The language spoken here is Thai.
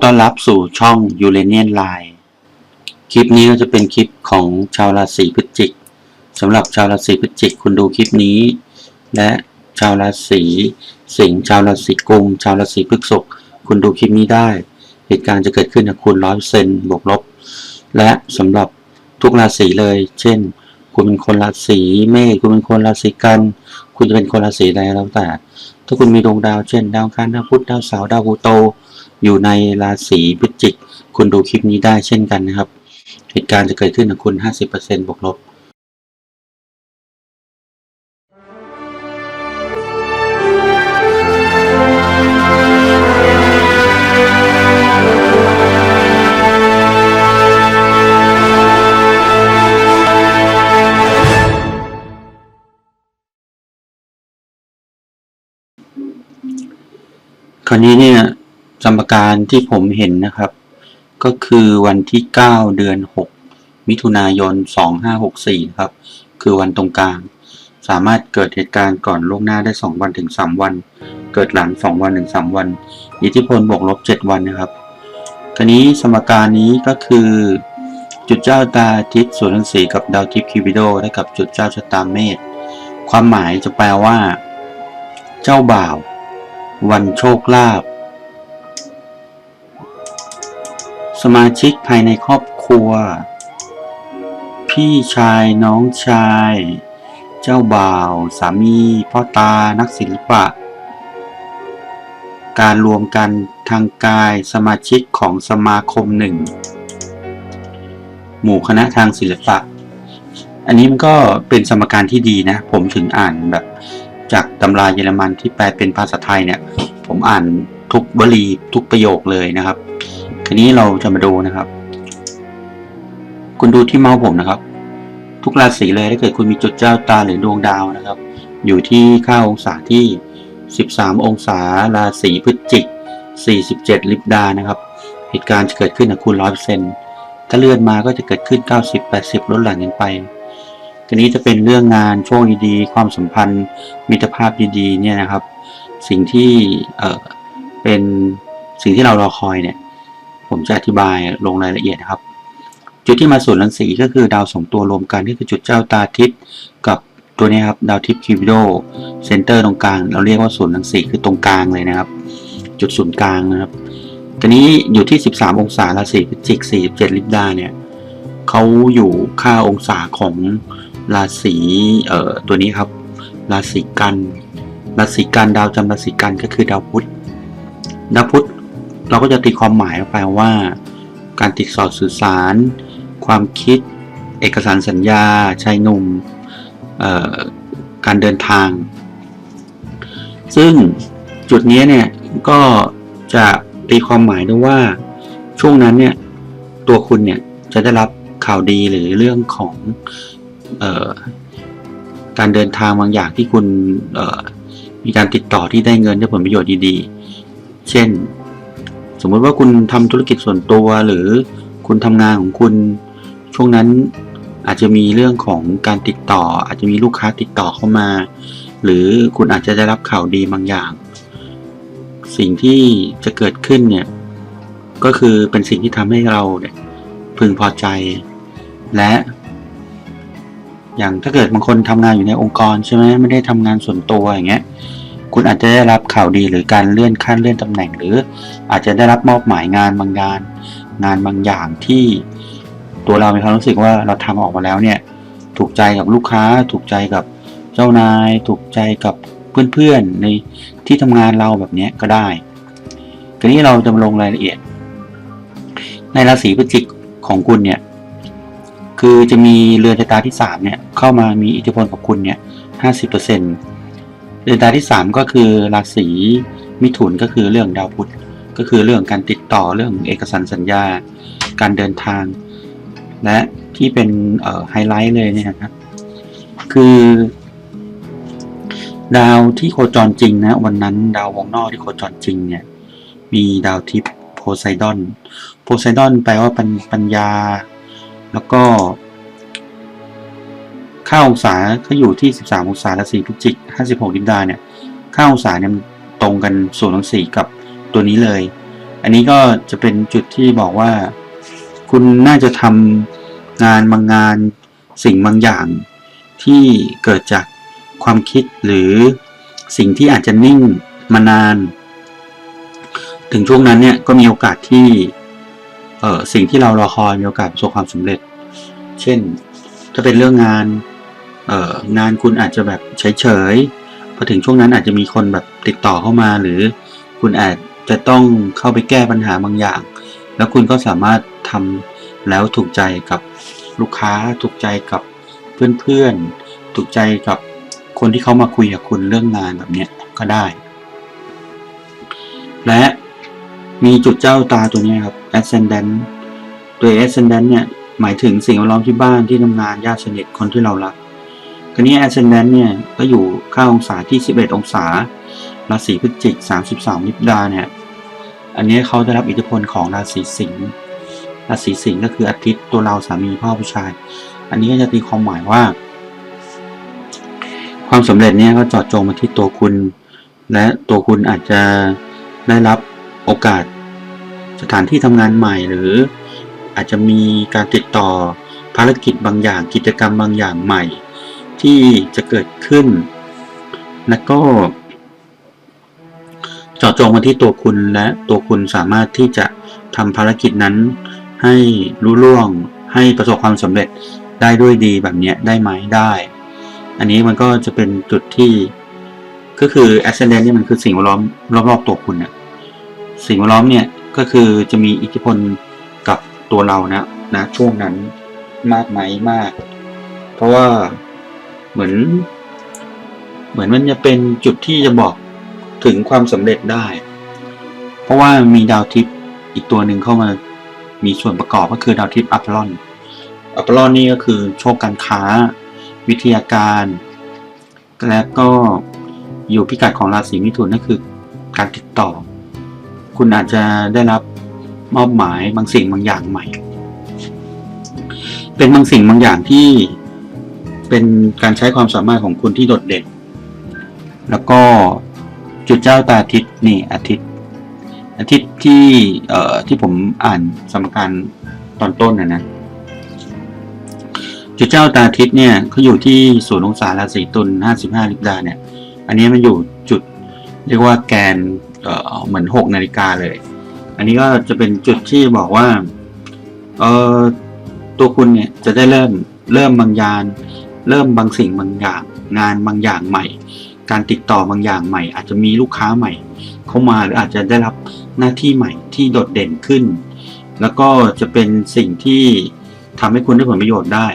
อต้อนรับสู่ช่องยูเรเนียนไลน์คลิปนี้ก็จะเป็นคลิปของชาวราศีพฤศจิกสำหรับชาวราศีพฤศจิกคุณดูคลิปนี้ และชาวราศีสิงห์ชาวราศีกุมชาวราศีพฤษภคุณดูคลิปนี้ได้ เหตุการณ์จะเกิดขึ้นกับคุณร้อยเซนบวกลบ และสำหรับทุกราศีเลย เช่น คุณเป็นคนราศีเมษคุณเป็นคนราศีกัน คุณจะเป็นคนราศีใดแล้วแต่ ถ้าคุณมีดวงดาวเช่น ดาวอังคารดาวพุธดาวเสาร์ดาวพลูโต อยู่ในราศีพฤศจิก คุณดูคลิปนี้ได้เช่นกันนะครับ เหตุการณ์จะเกิดขึ้นกับคุณ 50%บวกลบคราวนี้เนี่ย สมการที่ผมเห็นนะครับ ก็คือวันที่ 9 เดือน 6 มิถุนายน 2564 ครับ คือวันตรงกลาง สามารถเกิดเหตุการณ์ก่อนล่วงหน้าได้ 2 วันถึง 3 วัน เกิดหลัง 2 วันถึง 3 วัน อิทธิพลบวกลบ 7 วันนะครับคราวนี้สมการนี้ก็คือ จุดเจ้าตาอาทิตย์ส่วนรังสีกับดาวทิพย์คิวบิโดได้กับจุดเจ้าชะตาเมษความหมายจะแปลว่า เจ้าบ่าว วันโชคลาภ สมาชิกภายในครอบครัว พี่ชายน้องชาย เจ้าบ่าว สามี พ่อตานักศิลปะ การรวมกันทางกายสมาชิกของสมาคมหนึ่ง หมู่คณะทางศิลปะ อันนี้มันก็เป็นสมการที่ดีนะ ผมถึงอ่านแบบ จากตำราเยอรมันที่แปลเป็นภาษาไทยเนี่ย ผมอ่านทุกวลีทุกประโยคเลยนะครับ ทีนี้เราจะมาดูนะครับ คุณดูที่เมาส์ผมนะครับ ทุกราศีเลยถ้าเกิดคุณมีจุดเจ้าตาหรือดวงดาวนะครับ อยู่ที่ค่าองศาที่ 13 องศาราศีพฤศจิก 47 ลิบดานะครับ เหตุการณ์จะเกิดขึ้นกับคุณ 100%ถ้าเลื่อนมาก็จะเกิดขึ้น 90 80 ลดหลั่นกันไปทีนี้จะเป็นเรื่องงานช่วงดีๆ ความสัมพันธ์ มิตรภาพดีๆเนี่ยนะครับ สิ่งที่เออเป็นสิ่งที่เรารอคอยเนี่ย ผมจะอธิบายลงรายละเอียดนะครับ จุดที่มาส่วนรังสีก็คือดาวสองตัวรวมกันก็คือจุดเจ้าตาทิศกับตัวนี้ครับดาวทิพย์คิวบิโดเซนเตอร์ตรงกลาง เราเรียกว่าศูนย์รังสีคือตรงกลางเลยนะครับ จุดศูนย์กลางนะครับทีนี้อยู่ที่ 13 องศาราศีพฤศจิก 47 ลิบดาเนี่ยเขาอยู่ค่าองศาของราศีเอ่อตัวนี้ครับ ราศีกัน ราศีกันดาวจำราศีกันก็คือดาวพุธดาวพุธ เราก็จะตีความหมายออกไปว่า การติดต่อสื่อสาร ความคิด เอกสารสัญญาชายหนุ่มการเดินทาง ซึ่งจุดนี้เนี่ยก็จะตีความหมายด้วยว่าช่วงนั้นเนี่ยตัวคุณเนี่ยจะได้รับข่าวดีหรือเรื่องของออการเดินทางบางอย่างที่คุณมีการติดต่อที่ได้เงินได้ผลประโยชน์ดีๆ เช่น สมมติว่าคุณทำธุรกิจส่วนตัวหรือคุณทำงานของคุณ ช่วงนั้นอาจจะมีเรื่องของการติดต่อ อาจจะมีลูกค้าติดต่อเข้ามา หรือคุณอาจจะได้รับข่าวดีบางอย่าง สิ่งที่จะเกิดขึ้นเนี่ยก็คือเป็นสิ่งที่ทำให้เราเนี่ยพึงพอใจ และ อย่างถ้าเกิดบางคนทำงานอยู่ในองค์กรใช่ไหมไม่ได้ทำงานส่วนตัวอย่างเงี้ย คุณอาจจะได้รับข่าวดีหรือการเลื่อนขั้นเลื่อนตำแหน่ง หรืออาจจะได้รับมอบหมายงานบางงาน งานบางอย่างที่ตัวเรามีความรู้สึกว่าเราทำออกมาแล้วเนี่ยถูกใจกับลูกค้า ถูกใจกับเจ้านาย ถูกใจกับเพื่อนๆในที่ทำงานเราแบบนี้ก็ได้ทีนี้เราจะมาลงรายละเอียด ในราศีพฤจิกของคุณเนี่ยคือจะมีเรือนชะตาที่สามเนี่ยเข้ามามีอิทธิพลกับคุณเนี่ยห้าสิบเปอร์เดือนชะตาที่สามก็คือราศีมิถุนก็คือเรื่องดาวพุธก็คือเรื่องการติดต่อเรื่องเอกสารสัญญา การเดินทาง และที่เป็นไฮไลท์เลยเนี่ยครับคือดาวที่โคจรจริงนะวันนั้นดาววงนอกที่โคจรจริงเนี่ยมีดาวทิพย์โพไซดอน โพไซดอนแปลว่าปัญปัญญา แล้วก็ ค่าองศาเขาอยู่ที่ 13 องศาราศีพฤศจิก56ดินดาเนี่ย ค่าองศาเนี่ยตรงกันส่วนทั้งสี่กับตัวนี้เลย อันนี้ก็จะเป็นจุดที่บอกว่า คุณน่าจะทำงานบางงานสิ่งบางอย่าง ที่เกิดจากความคิดหรือสิ่งที่อาจจะนิ่งมานาน ถึงช่วงนั้นเนี่ยก็มีโอกาสที่เออสิ่งที่เรารอคอยมีโอกาสประสบความสำเร็จ เช่น ถ้าเป็นเรื่องงาน เอองานคุณอาจจะแบบเฉยๆพอถึงช่วงนั้นอาจจะมีคนแบบติดต่อเข้ามา หรือคุณอาจจะต้องเข้าไปแก้ปัญหาบางอย่าง แล้วคุณก็สามารถทำแล้วถูกใจกับลูกค้า ถูกใจกับเพื่อนๆ ถูกใจกับคนที่เขามาคุยกับคุณเรื่องงานแบบเนี้ยก็ได้ และมีจุดเจ้าตาตัวนี้ครับ ascendant ตัว ascendant เนี่ย หมายถึงสิ่งแวดล้อมที่บ้านที่ทำงานญาติสนิทคนที่เรารัก คราวนี้ ascendant เนี่ยก็อยู่ค่าองศาที่ 11 องศา ราศีพฤศจิก33ลิบดาเนี่ย อันนี้เขาได้รับอิทธิพลของราศีสิงห์ ราศีสิงห์ก็คืออาทิตย์ตัวเราสามีพ่อผู้ชาย อันนี้ก็จะตีความหมายว่า ความสำเร็จเนี่ยก็จาะจงมาที่ตัวคุณ และตัวคุณอาจจะได้รับโอกาสสถานที่ทำงานใหม่หรืออาจจะมีการติดต่อภารกิจบางอย่างกิจกรรมบางอย่างใหม่ ที่จะเกิดขึ้น และก็เจาะจงมาที่ตัวคุณและตัวคุณสามารถที่จะทำภารกิจนั้น ให้รู้ล่วงให้ประสบความสำเร็จได้ด้วยดีแบบนี้ได้ไหมได้ อันนี้มันก็จะเป็นจุดที่ก็คือ ascendant นี่มันคือสิ่งแวดล้อมรอบๆตัวคุณเนี่ยสิ่งแวดล้อมเนี่ยก็คือจะมีอิทธิพลกับตัวเรานะนะช่วงนั้นมากไหมมาก เพราะว่า เหมือน เหมือนมันจะเป็นจุดที่จะบอกถึงความสำเร็จได้ เพราะว่ามีดาวทิพย์อีกตัวหนึ่งเข้ามามีส่วนประกอบก็คือดาวทิพย์อัปลอนอัปลอนนี่ก็คือโชคการค้า วิทยาการ และก็อยู่พิกัดของราศีมิถุนนั่นคือการติดต่อ คุณอาจจะได้รับมอบหมายบางสิ่งบางอย่างใหม่ เป็นบางสิ่งบางอย่างที่ เป็นการใช้ความสามารถของคุณที่โดดเด่น แล้วก็จุดเจ้าตาอาทิตย์นี่อาทิตย์ อาทิตย์ที่เอ่อที่ผมอ่านสมการตอนต้นนะนะจุดเจ้าตาอาทิตย์เนี่ยเขาอยู่ที่ศูนย์องศาราศีตุล55ลิบดาเนี่ย อันนี้มันอยู่จุดเรียกว่าแกนเอ่อเหมือน6นาฬิกาเลย อันนี้ก็จะเป็นจุดที่บอกว่าเอ่อตัวคุณเนี่ยจะได้เริ่มเริ่มบางยาน เริ่มบางสิ่งบางอย่าง งานบางอย่างใหม่ การติดต่อบางอย่างใหม่ อาจจะมีลูกค้าใหม่ เข้ามาหรืออาจจะได้รับหน้าที่ใหม่ที่โดดเด่นขึ้น แล้วก็จะเป็นสิ่งที่ทำให้คุณได้ผลประโยชน์ได้